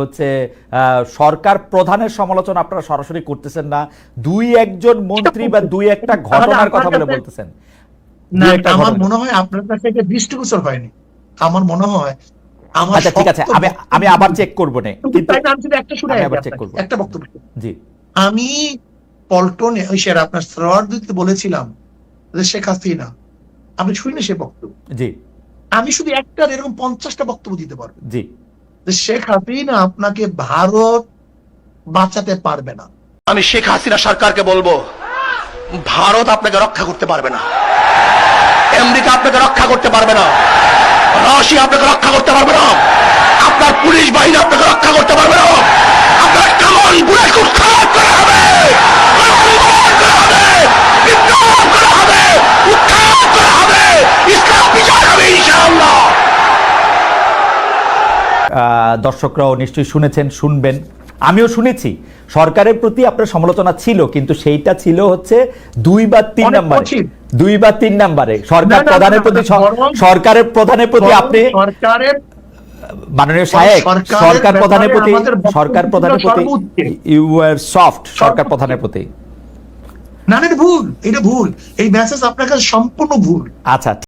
হচ্ছে সরকার প্রধানের সমালোচনা আপনারা সরাসরি করতেছেন না। দুই একজন মন্ত্রী বা দুই একটা ঘটনার কথা বলে বলতেছেন। না আমার মনে হয় আপনার কাছে এটা দৃষ্টিগোচর হয়নি। আমার মনে হয় আচ্ছা ঠিক আছে আমি আমি আবার চেক করব নে। একটা আমি আবার check করব। বক্তব্য। জি। আমি পল্টনে ওই স্যার আপনার বলেছিলাম যে শেখ হাসিনা আপনি শুনি সে বক্তব্য। জি। আমি শুধু একটা এরকম পঞ্চাশটা বক্তব্য দিতে পারব। জি। যে শেখ হাসিনা আপনাকে ভারত বাঁচাতে পারবে না। আমি শেখ হাসিনা সরকারকে বলব, ভারত আপনাকে রক্ষা করতে পারবে না। আমেরিকা আপনাকে রক্ষা করতে পারবে না। রাশিয়া আপনাকে রক্ষা করতে পারবে দর্শকরাও নিশ্চয়ই শুনেছেন শুনবেন। আমিও শুনেছি। সরকারের প্রতি আপনার সমালোচনা ছিল কিন্তু সেইটা ছিল হচ্ছে দুই বা তিন নাম্বারে। দুই বা তিন নাম্বারে। সরকার প্রধানের প্রতি সরকারের প্রধানের প্রতি আপনি সরকারের মাননীয় সাহেব সরকার প্রধানের প্রতি সরকার প্রধানের প্রতি ইউ আর সফট সরকার প্রধানের প্রতি। না না, এটা ভুল এটা ভুল। এই মেসেজ আপনার কাছে সম্পূর্ণ ভুল। আচ্ছা